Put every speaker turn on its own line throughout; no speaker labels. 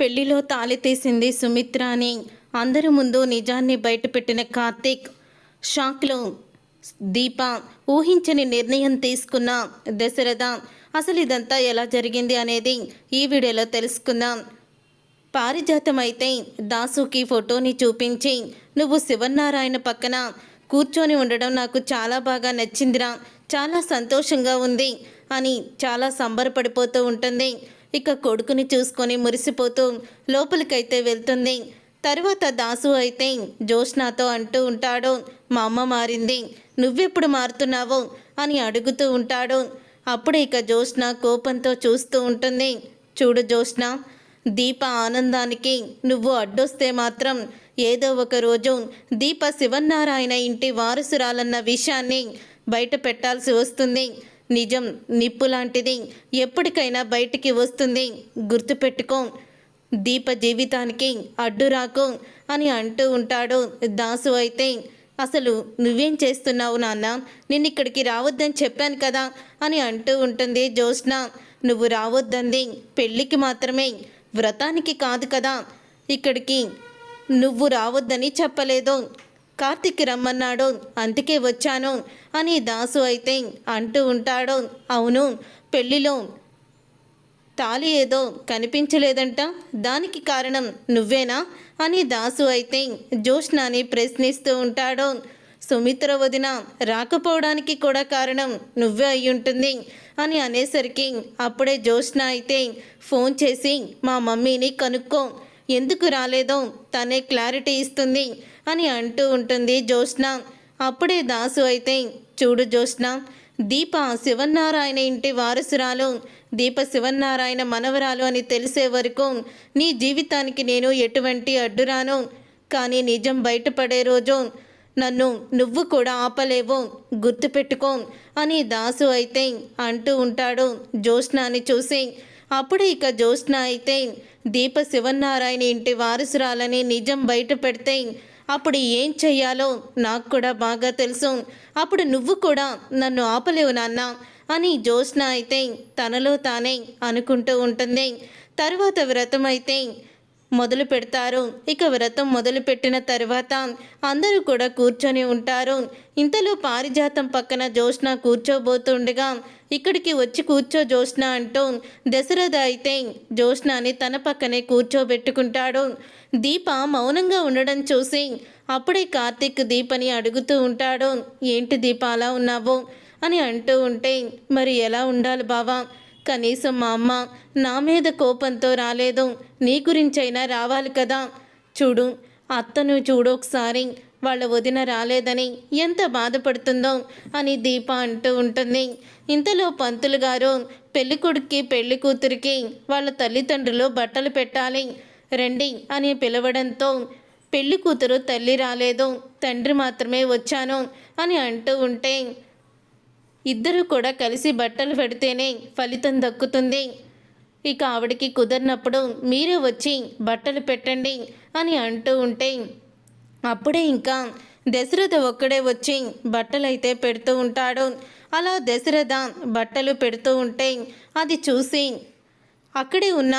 పెళ్ళిలో తాళి సుమిత్ర అని అందరి ముందు నిజాన్ని బయటపెట్టిన కార్తీక్. షాక్లో దీప ఊహించని నిర్ణయం తీసుకున్న దశరథ అసలు ఇదంతా ఎలా జరిగింది? అనేది ఈ వీడియోలో తెలుసుకుందాం. పారిజాతం అయితే దాసుకి ఫోటోని చూపించి నువ్వు శివనారాయణ పక్కన కూర్చొని ఉండడం నాకు చాలా బాగా నచ్చిందిరా. చాలా సంతోషంగా ఉంది అని చాలా సంబరపడిపోతూ ఉంటుంది. ఇక కొడుకుని చూసుకొని మురిసిపోతూ లోపలికైతే వెళ్తుంది. తరువాత దాసు అయితే జోష్నాతో అంటూ ఉంటాడు మా అమ్మ మారింది నువ్వెప్పుడు మారుతున్నావు? అని అడుగుతూ ఉంటాడు. అప్పుడు ఇక జోష్న కోపంతో చూస్తూ ఉంటుంది. చూడు జోష్న దీప ఆనందానికి నువ్వు అడ్డొస్తే మాత్రం ఏదో ఒక రోజు దీప శివన్నారాయణ ఇంటి వారసురాలన్న విషయాన్ని బయట పెట్టాల్సి వస్తుంది. నిజం నిప్పు లాంటిది ఎప్పటికైనా బయటికి వస్తుంది. గుర్తుపెట్టుకో దీప జీవితానికి అడ్డు రాకు అని అంటూ ఉంటాడు దాసు అయితే. అసలు నువ్వేం చేస్తున్నావు నాన్న? నిన్ను ఇక్కడికి రావద్దని చెప్పాను కదా అని అంటూ ఉంటుంది జ్యోత్స్న. నువ్వు రావద్దంది పెళ్ళికి మాత్రమే వ్రతానికి కాదు కదా. ఇక్కడికి నువ్వు రావద్దని చెప్పలేదు. కార్తిక్ రమ్మన్నాడు. అందుకే వచ్చాను అని దాసు అయితే అంటూ ఉంటాడు. అవును పెళ్ళిలో తాలి ఏదో కనిపించలేదంట. దానికి కారణం నువ్వేనా? అని దాసు అయితే జోష్నాని ప్రశ్నిస్తూ ఉంటాడు. సుమిత్ర వదిన రాకపోవడానికి కూడా కారణం నువ్వే అయి ఉంటుంది అని అనేసరికి అప్పుడే జోష్న అయితే ఫోన్ చేసి మా మమ్మీని కనుక్కో. ఎందుకు రాలేదో తనే క్లారిటీ ఇస్తుంది అని అంటూ ఉంటుంది జ్యోత్స్న. అప్పుడే దాసు అయితే చూడు జ్యోత్స్న దీప శివన్నారాయణ ఇంటి వారసురాలు దీప శివన్నారాయణ మనవరాలు అని తెలిసే వరకు నీ జీవితానికి నేను ఎటువంటి అడ్డురాను. కానీ నిజం బయటపడే రోజు నన్ను నువ్వు కూడా ఆపలేవు గుర్తుపెట్టుకో అని దాసు అయితే అంటూ ఉంటాడు జ్యోత్స్నాని చూసి. అప్పుడు ఇక జ్యోత్స్న అయితే దీప శివన్నారాయణ ఇంటి వారసురాలని నిజం బయట పెడితే అప్పుడు ఏం చెయ్యాలో నాకు కూడా బాగా తెలుసు. అప్పుడు నువ్వు కూడా నన్ను ఆపలేవు నాన్న అని జ్యోత్స్న అయితే తనలో తానే అనుకుంటూ ఉంటుంది. తర్వాత వ్రతం అయితే మొదలు పెడతారు. ఇక వ్రతం మొదలు పెట్టిన తర్వాత అందరూ కూడా కూర్చొని ఉంటారు. ఇంతలో పారిజాతం పక్కన జ్యోత్స్న కూర్చోబోతుండగా ఇక్కడికి వచ్చి కూర్చో జ్యోత్స్న అంటూ దశరథ అయితే జ్యోత్స్నాని తన పక్కనే కూర్చోబెట్టుకుంటాడు. దీప మౌనంగా ఉండడం చూసి అప్పుడే కార్తీక్ దీపని అడుగుతూ ఉంటాడు. ఏంటి దీప అలా ఉన్నావు? అని అంటూ ఉంటే మరి ఎలా ఉండాలి బావా? కనీసం మా అమ్మ నా మీద కోపంతో రాలేదు. నీ గురించైనా రావాలి కదా. చూడు అత్తను చూడు ఒకసారి వాళ్ళ వదిన రాలేదని ఎంత బాధపడుతుందో అని దీప అంటూ ఉంటుంది. ఇంతలో పంతులు గారు పెళ్ళికొడుక్కి పెళ్ళి కూతురికి వాళ్ళ తల్లిదండ్రులు బట్టలు పెట్టాలి రండి అని పిలవడంతో పెళ్ళి కూతురు తల్లి రాలేదు. తండ్రి మాత్రమే వచ్చాను అని అంటూ ఉంటే ఇద్దరు కూడా కలిసి బట్టలు పెడితేనే ఫలితం దక్కుతుంది. ఇక ఆవిడకి కుదరినప్పుడు మీరే వచ్చి బట్టలు పెట్టండి అని అంటూ ఉంటే అప్పుడే ఇంకా దశరథ ఒక్కడే వచ్చి బట్టలైతే పెడుతూ ఉంటాడు. అలా దశరథ బట్టలు పెడుతూ ఉంటే అది చూసి అక్కడే ఉన్న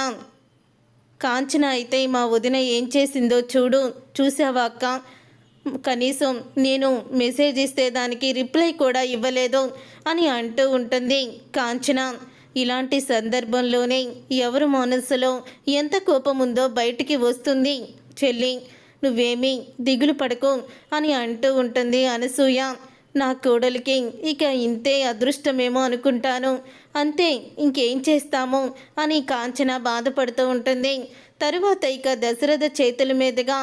కాంచన అయితే మా వదిన ఏం చేసిందో చూడు చూసావా అక్క? కనీసం నేను మెసేజ్ ఇస్తే దానికి రిప్లై కూడా ఇవ్వలేదు అని అంటూ ఉంటుంది కాంచన. ఇలాంటి సందర్భంలోనే ఎవరు మనసులో ఎంత కోపం ఉందో బయటికి వస్తుంది. చెల్లి నువ్వేమీ దిగులు పడకు అని అంటూ ఉంటుంది అనసూయ. నా కోడలికి ఇక ఇంతే అదృష్టమేమో అనుకుంటాను. అంతే ఇంకేం చేస్తాము అని కాంచన బాధపడుతూ ఉంటుంది. తరువాత ఇక దశరథ చేతుల మీదుగా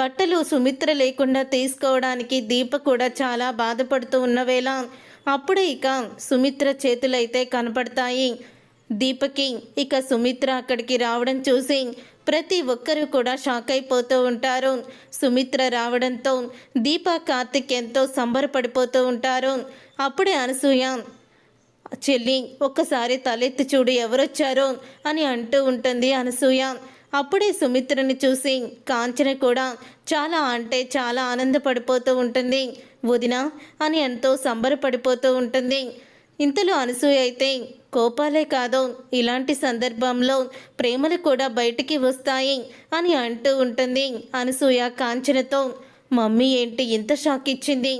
బట్టలు సుమిత్ర లేకుండా తీసుకోవడానికి దీప కూడా చాలా బాధపడుతూ ఉన్న వేళ అప్పుడే ఇక సుమిత్ర చేతులైతే కనపడతాయి. దీపకి ఇక సుమిత్ర అక్కడికి రావడం చూసి ప్రతి ఒక్కరూ కూడా షాక్ అయిపోతూ ఉంటారు. సుమిత్ర రావడంతో దీప కార్తిక్ ఎంతో సంబరపడిపోతూ ఉంటారు. అప్పుడే అనసూయ చెల్లి ఒక్కసారి తలెత్తి చూడు ఎవరొచ్చారో అని అంటూ ఉంటుంది అనసూయ. అప్పుడే సుమిత్రని చూసి కాంచన కూడా చాలా అంటే చాలా ఆనందపడిపోతూ ఉంటుంది. వదిన అని ఎంతో సంబరపడిపోతూ ఉంటుంది. ఇంతలో అనసూయ అయితే కోపాలే కాదు ఇలాంటి సందర్భంలో ప్రేమలు కూడా బయటికి వస్తాయి అని అంటూ ఉంటుంది అనసూయ కాంచనతో. మమ్మీ ఏంటి ఇంత షాక్ ఇచ్చింది?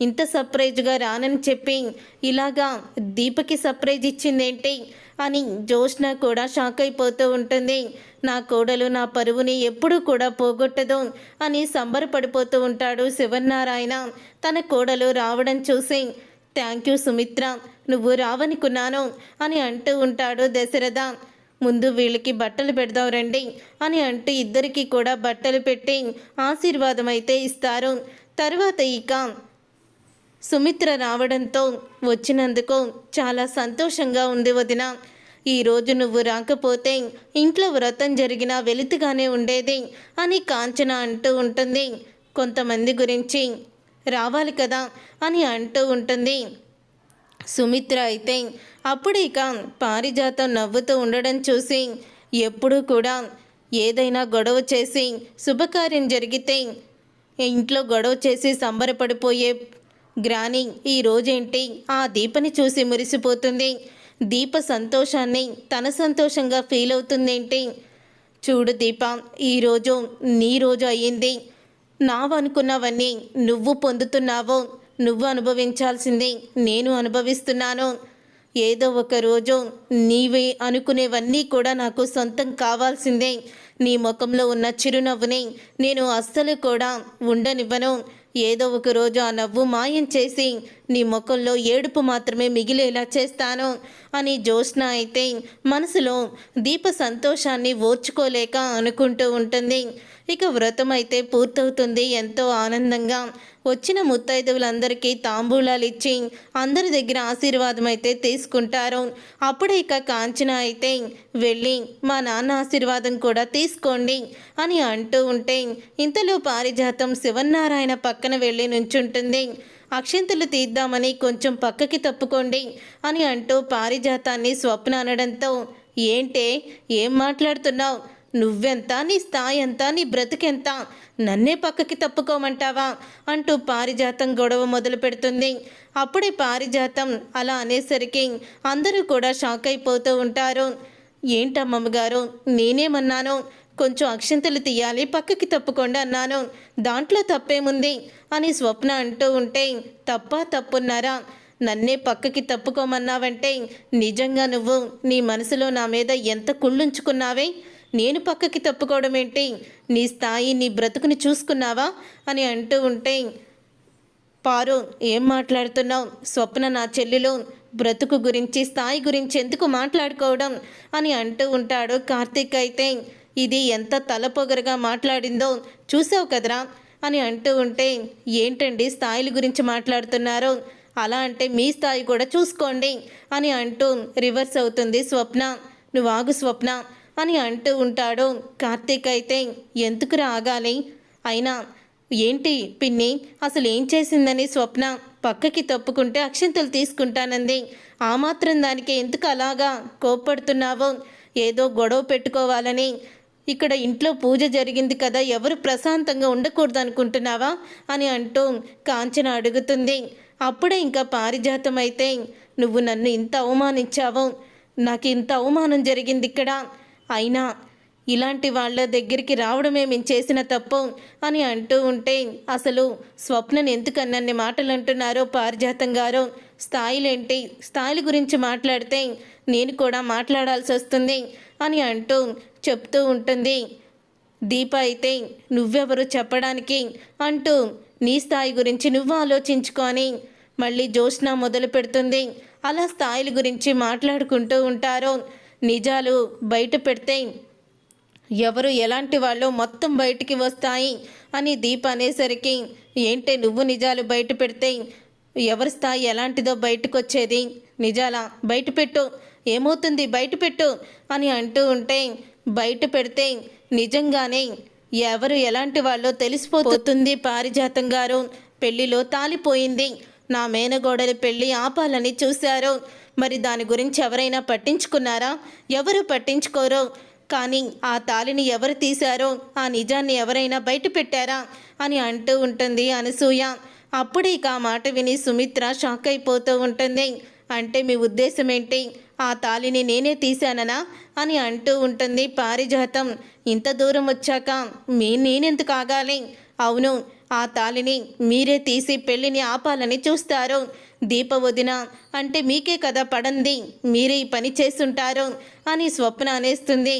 ఇంత సర్ప్రైజ్గా రానని చెప్పి ఇలాగా దీపకి సర్ప్రైజ్ ఇచ్చిందేంటి? అని జోష్న కూడా షాక్ అయిపోతూ ఉంటుంది. నా కోడలు నా పరువుని ఎప్పుడూ కూడా పోగొట్టదు అని సంబరపడిపోతూ ఉంటాడు శివనారాయణ తన కోడలు రావడం చూసి థ్యాంక్ యూ సుమిత్ర నువ్వు రావనుకున్నాను అని అంటూ ఉంటాడు దశరథ. ముందు వీళ్ళకి బట్టలు పెడదాం రండి అని అంటూ ఇద్దరికి కూడా బట్టలు పెట్టి ఆశీర్వాదం అయితే ఇస్తారు. తర్వాత ఇక సుమిత్ర రావడంతో వచ్చినందుకు చాలా సంతోషంగా ఉంది వదిన. ఈరోజు నువ్వు రాకపోతే ఇంట్లో వ్రతం జరిగినా వెలితిగానే ఉండేది అని కాంచన అంటూ ఉంటుంది. కొంతమంది గురించి రావాలి కదా అని అంటూ ఉంటుంది. సుమిత్ర అయితే అప్పుడు ఇక పారిజాతం నవ్వుతూ ఉండడం చూసి ఎప్పుడూ కూడా ఏదైనా గొడవ చేసి శుభకార్యం జరిగితే ఇంట్లో గొడవ చేసి సంబరపడిపోయే గ్రాని ఈ రోజేంటి? ఆ దీపని చూసి మురిసిపోతుంది. దీప సంతోషాన్ని తన సంతోషంగా ఫీల్ అవుతుందేంటి? చూడు దీప ఈరోజు నీ రోజు అయ్యింది. నావనుకున్నవన్నీ నువ్వు పొందుతున్నావో. నువ్వు అనుభవించాల్సింది నేను అనుభవిస్తున్నాను. ఏదో ఒక రోజు నీవే అనుకునేవన్నీ కూడా నాకు సొంతం కావాల్సిందే. నీ ముఖంలో ఉన్న చిరునవ్వుని నేను అస్సలు కూడా ఉండనివ్వను. ఏదో ఒక రోజు ఆ నవ్వు మాయం చేసి నీ ముఖంలో ఏడుపు మాత్రమే మిగిలేలా చేస్తాను అని జ్యోత్స్న అయితే మనసులో దీప సంతోషాన్ని ఓర్చుకోలేక అనుకుంటూ ఉంటుంది. ఇక వ్రతం అయితే పూర్తవుతుంది. ఎంతో ఆనందంగా వచ్చిన ముత్తైదువులందరికీ తాంబూలాలు ఇచ్చి అందరి దగ్గర ఆశీర్వాదం అయితే తీసుకుంటారు. అప్పుడే ఇక కాంచన అయితే వెళ్ళి మా నాన్న ఆశీర్వాదం కూడా తీసుకోండి అని అంటూ ఉంటే ఇంతలో పారిజాతం శివన్నారాయణ పక్కన వెళ్ళి నుంచుంటుంది. అక్షింతలు తీద్దామని కొంచెం పక్కకి తప్పుకోండి అని అంటూ పారిజాతాన్ని స్వప్న అనడంతో ఏంటే ఏం మాట్లాడుతున్నావు? నువ్వెంత నీ స్థాయి ఎంత నీ బ్రతికెంత? నన్నే పక్కకి తప్పుకోమంటావా? అంటూ పారిజాతం గొడవ మొదలు పెడుతుంది. అప్పుడే పారిజాతం అలా అనేసరికి అందరూ కూడా షాక్ అయిపోతూ ఉంటారు. ఏంటమ్మమ్మగారు నేనేమన్నాను? కొంచెం అక్షంతలు తీయాలి పక్కకి తప్పుకోండి అన్నాను. దాంట్లో తప్పేముంది? అని స్వప్న అంటూ ఉంటే తప్ప తప్పున్నారా? నన్నే పక్కకి తప్పుకోమన్నావంటే నిజంగా నువ్వు నీ మనసులో నా మీద ఎంత కుళ్ళుంచుకున్నావే? నేను పక్కకి తప్పుకోవడం ఏంటి? నీ స్థాయి నీ బ్రతుకుని చూసుకున్నావా? అని అంటూ ఉంటే పారు ఏం మాట్లాడుతున్నావు? స్వప్న నా చెల్లిలో బ్రతుకు గురించి స్థాయి గురించి ఎందుకు మాట్లాడుకోవడం? అని అంటూ ఉంటాడు కార్తీక్ అయితే. ఇది ఎంత తలపొగరగా మాట్లాడిందో చూసావు కదరా? అని అంటూ ఉంటే ఏంటండి స్థాయిల గురించి మాట్లాడుతున్నారు? అలా అంటే మీ స్థాయి కూడా చూసుకోండి అని అంటూ రివర్స్ అవుతుంది స్వప్న. నువ్వు ఆగు స్వప్న. అని అంటూ ఉంటాడు. కార్తీక్ అయితే ఎందుకు రాగాలి? అయినా ఏంటి పిన్ని? అసలు ఏం చేసిందని స్వప్న పక్కకి తప్పుకుంటే అక్షంతలు తీసుకుంటానంది. ఆ మాత్రం దానికి ఎందుకు అలాగా కోప్పడుతున్నావో? ఏదో గొడవ పెట్టుకోవాలని. ఇక్కడ ఇంట్లో పూజ జరిగింది కదా ఎవరు ప్రశాంతంగా ఉండకూడదు అనుకుంటున్నావా అని అంటూ కాంచన అడుగుతుంది. అప్పుడే ఇంకా పారిజాతం అయితే నువ్వు నన్ను ఇంత అవమానించావు. నాకు ఇంత అవమానం జరిగింది ఇక్కడ. అయినా ఇలాంటి వాళ్ళ దగ్గరికి రావడమే మేము చేసిన తప్పు అని అంటూ ఉంటే అసలు స్వప్నని ఎందుకన్నన్ని మాటలు అంటున్నారో పారిజాతం గారు? స్థాయిలేంటి? స్థాయిల గురించి మాట్లాడితే నేను కూడా మాట్లాడాల్సి వస్తుంది అని అంటూ చెప్తూ ఉంటుంది. దీప అయితే నువ్వెవరు చెప్పడానికి అంటూ నీ స్థాయి గురించి నువ్వు ఆలోచించుకొని మళ్ళీ జోష్న మొదలు పెడుతుంది. అలా స్థాయిల గురించి మాట్లాడుకుంటూ ఉంటారు. నిజాలు బయట పెడితే ఎవరు ఎలాంటి వాళ్ళు మొత్తం బయటికి వస్తాయి అని దీప అనేసరికి ఏంటే నువ్వు నిజాలు బయట పెడితే? ఎవరి స్థాయి ఎలాంటిదో బయటకు వచ్చేది నిజాలా? బయట పెట్టు. ఏమవుతుంది? బయట పెట్టు. అని అంటూ ఉంటే బయట పెడితే నిజంగానే ఎవరు ఎలాంటి వాళ్ళో తెలిసిపోతుంది పారిజాతం గారు. పెళ్ళిలో తాలిపోయింది. నా మేనగోడల పెళ్ళి ఆపాలని చూశారు. మరి దాని గురించి ఎవరైనా పట్టించుకున్నారా? ఎవరు పట్టించుకోరో? కానీ ఆ తాలిని ఎవరు తీశారో? ఆ నిజాన్ని ఎవరైనా బయట పెట్టారా అని అంటూ ఉంటుంది అనసూయ. అప్పుడు ఇక ఆ మాట విని సుమిత్ర షాక్ అయిపోతూ ఉంటుంది. అంటే మీ ఉద్దేశం ఏంటి ఆ తాలిని నేనే తీశాననా? అని అంటూ ఉంటుంది పారిజాతం. ఇంత దూరం వచ్చాక మీ నేనెందుకు ఆగాలి? అవును ఆ తాలిని మీరే తీసి పెళ్ళిని ఆపాలని చూస్తారు. దీప వదిన అంటే మీకే కదా పడంది మీరే ఈ పని చేస్తుంటారు అని స్వప్న అనేస్తుంది.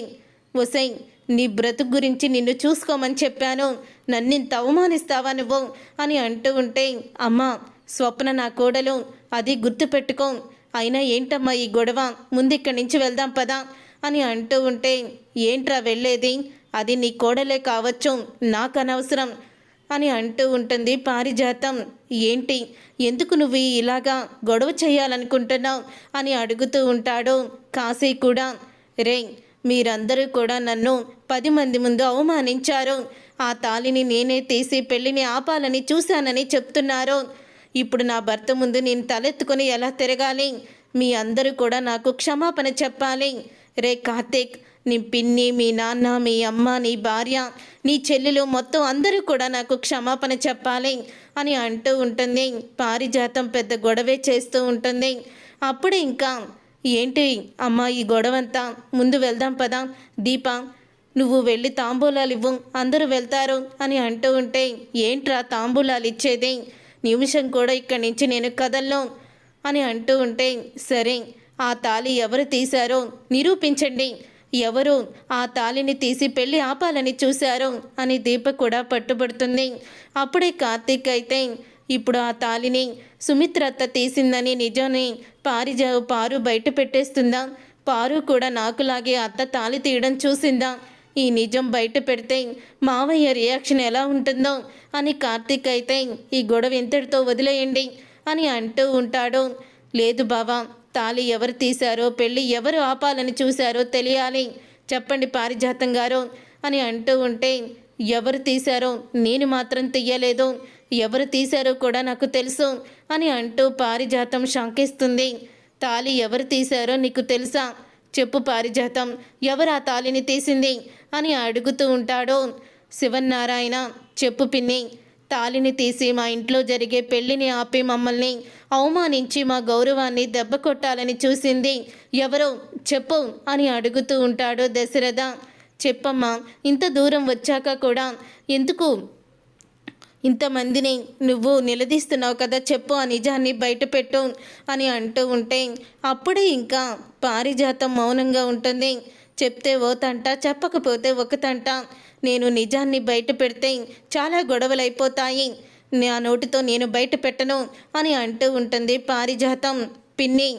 ఒసై నీ బ్రతుకు గురించి నిన్ను చూసుకోమని చెప్పాను. నన్నింత అవమానిస్తావా నువ్వు అని అంటూ ఉంటే అమ్మా స్వప్న నా కోడలు అది గుర్తుపెట్టుకో. అయినా ఏంటమ్మా ఈ గొడవ? ముందు ఇక్కడి నుంచి వెళ్దాం పదా అని అంటూ ఉంటే ఏంట్రా వెళ్ళేది? అది నీ కోడలే కావచ్చు నాకు అనవసరం అని అంటూ ఉంటుంది. పారిజాతం ఏంటి? ఎందుకు నువ్వు ఇలాగా గొడవ చేయాలనుకుంటున్నావు? అని అడుగుతూ ఉంటాడు కాశీ కూడా. రే మీరందరూ కూడా నన్ను పది మంది ముందు అవమానించారు. ఆ తాలిని నేనే తీసి పెళ్ళిని ఆపాలని చూశానని చెప్తున్నారు. ఇప్పుడు నా భర్త ముందు నేను తలెత్తుకొని ఎలా తిరగాలి? మీ అందరూ కూడా నాకు క్షమాపణ చెప్పాలి. రే కార్తీక్ నీ పిన్ని మీ నాన్న మీ అమ్మ నీ భార్య నీ చెల్లెలు మొత్తం అందరూ కూడా నాకు క్షమాపణ చెప్పాలి అని అంటూ ఉంటుంది. పారిజాతం పెద్ద గొడవే చేస్తూ ఉంటుంది. అప్పుడు ఇంకా ఏంటి అమ్మ ఈ గొడవంతా? ముందు వెళ్దాం పదా? దీప నువ్వు వెళ్ళి తాంబూలాలు ఇవ్వు అందరూ వెళ్తారు అని అంటూ ఉంటే ఏంట్రా తాంబూలాలు ఇచ్చేది? నిమిషం కూడా ఇక్కడి నుంచి నేను కదల్లో అని అంటూ ఉంటే సరే ఆ తాళి ఎవరు తీశారో నిరూపించండి ఎవరు ఆ తాళిని తీసి పెళ్ళి ఆపాలని చూశారు అని దీప కూడా పట్టుబడుతుంది. అప్పుడే కార్తీక్ అయితే ఇప్పుడు ఆ తాళిని సుమిత్రత్త తీసిందని నిజాన్ని పారిజా పారు బయట పెట్టేస్తుందా? పారు కూడా నాకులాగే అత్త తాళి తీయడం చూసిందా? ఈ నిజం బయట పెడితే మావయ్య రియాక్షన్ ఎలా ఉంటుందో? అని కార్తీక్ అయితే ఈ గొడవ ఇంతటితో వదిలేయండి అని అంటూ ఉంటాడు. లేదు బావా తాళి ఎవరు తీశారో పెళ్ళి ఎవరు ఆపాలని చూశారో తెలియాలి. చెప్పండి పారిజాతం గారు అని అంటూ ఉంటే ఎవరు తీశారో నేను మాత్రం తీయలేదు. ఎవరు తీశారో కూడా నాకు తెలుసు అని అంటూ పారిజాతం శంకిస్తుంది తాళి ఎవరు తీశారో నీకు తెలుసా? చెప్పు పారిజాతం ఎవరు ఆ తాళిని తీసింది? అని అడుగుతూ ఉంటాడు శివన్నారాయణ. చెప్పు పిన్ని తాలిని తీసి మా ఇంట్లో జరిగే పెళ్ళిని ఆపి మమ్మల్ని అవమానించి మా గౌరవాన్ని దెబ్బ కొట్టాలని చూసింది. ఎవరో చెప్పు అని అడుగుతూ ఉంటాడు దశరథ. చెప్పమ్మా ఇంత దూరం వచ్చాక కూడా ఎందుకు ఇంతమందిని నువ్వు నిలదీస్తున్నావు కదా చెప్పు ఆ నిజాన్ని బయటపెట్టు అని అంటూ ఉంటే అప్పుడే ఇంకా పారిజాతం మౌనంగా ఉంటుంది. చెప్తే ఓ తంట చెప్పకపోతే ఒక తంట నేను నిజాన్ని బయట పెడితే చాలా గొడవలు అయిపోతాయి నా నోటితో నేను బయట పెట్టను అని అంటూ ఉంటుంది పారిజాతం. పిన్ని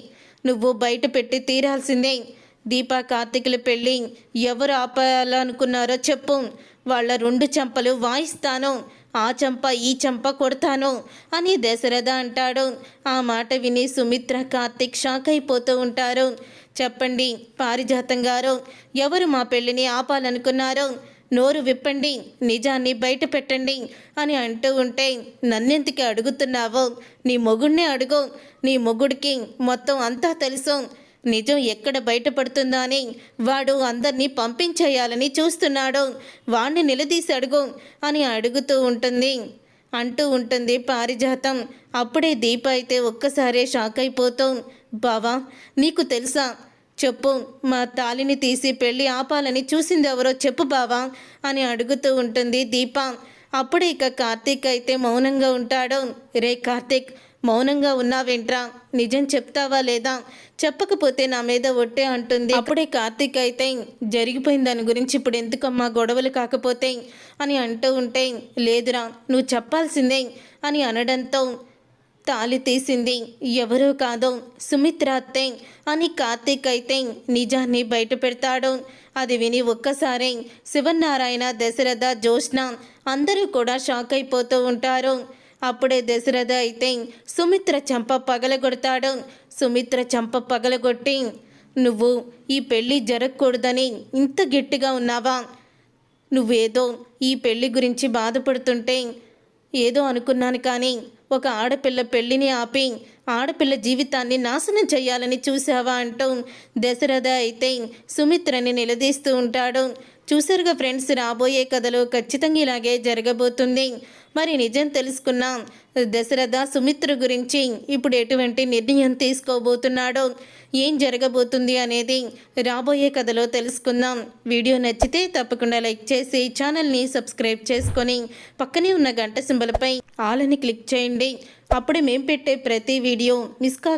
నువ్వు బయట పెట్టి తీరాల్సిందే. దీపా కార్తీకుల పెళ్ళి ఎవరు ఆపాలనుకున్నారో చెప్పు. వాళ్ళ రెండు చెంపలు వాయిస్తాను. ఆ చెంప ఈ చెంప కొడతాను అని దశరథ అంటాడు. ఆ మాట విని సుమిత్ర కార్తీక్ షాక్ అయిపోతూ ఉంటారు. చెప్పండి. పారిజాతం గారు ఎవరు మా పెళ్ళిని ఆపాలనుకున్నారో నోరు విప్పండి నిజాన్ని బయట పెట్టండి అని అంటూ ఉంటే నన్నెందుకు అడుగుతున్నావో? నీ మొగుడినే అడుగు. నీ మొగుడికి మొత్తం అంతా తెలుసు. నిజం ఎక్కడ బయటపడుతుందో అని వాడు అందరినీ పంపించేయాలని చూస్తున్నాడు. వాణ్ణి నిలదీసి అడుగు అని అడుగుతూ ఉంటుంది. అంటూ ఉంటుంది పారిజాతం. అప్పుడే దీప అయితే ఒక్కసారే షాక్ అయిపోతాం. బావా నీకు తెలుసా? చెప్పు మా తాలిని తీసి పెళ్ళి ఆపాలని చూసింది ఎవరో చెప్పు బావా అని అడుగుతూ ఉంటుంది దీప. అప్పుడే ఇక కార్తీక్ అయితే మౌనంగా ఉంటాడు. రే కార్తీక్ మౌనంగా ఉన్నావేంట్రా? నిజం చెప్తావా లేదా? చెప్పకపోతే నా మీద ఒట్టే అంటుంది. అప్పుడే కార్తీక్ అయితే జరిగిపోయిన దాని గురించి ఇప్పుడు ఎందుకమ్మా గొడవలు కాకపోతే అని అంటూ ఉంటే లేదురా నువ్వు చెప్పాల్సిందే అని అనడంతో తాలి తీసింది ఎవరో కాదు సుమిత్రాత్తే అని కార్తీక్ అయితే నిజాన్ని బయట పెడతాడు. అది విని ఒక్కసారి శివనారాయణ దశరథ జోష్న అందరూ కూడా షాక్ అయిపోతూ ఉంటారు. అప్పుడే దశరథ అయితే సుమిత్ర చంప పగలగొడతాడు. సుమిత్ర చంప పగలగొట్టి నువ్వు ఈ పెళ్ళి జరగకూడదని ఇంత గట్టిగా ఉన్నావా? నువ్వేదో ఈ పెళ్ళి గురించి బాధపడుతుంటే ఏదో అనుకున్నాను కానీ ఒక ఆడపిల్ల పెళ్ళిని ఆపి ఆడపిల్ల జీవితాన్ని నాశనం చేయాలని చూసావా అంటూ దశరథ అయితే సుమిత్రని నిలదీస్తూ ఉంటాడు. చూసారుగా ఫ్రెండ్స్ రాబోయే కథలో ఖచ్చితంగా ఇలాగే జరగబోతుంది. మరి నిజం తెలుసుకున్న దశరథ సుమిత్ర గురించి ఇప్పుడు ఎటువంటి నిర్ణయం తీసుకోబోతున్నాడో ఏం జరగబోతుంది అనేది రాబోయే కథలో తెలుసుకుందాం. వీడియో నచ్చితే తప్పకుండా లైక్ చేసి ఛానల్ని సబ్స్క్రైబ్ చేసుకొని పక్కనే ఉన్న గంట సింబలపై ఆలని క్లిక్ చేయండి. అప్పుడే మేము పెట్టే ప్రతి వీడియో మిస్ కా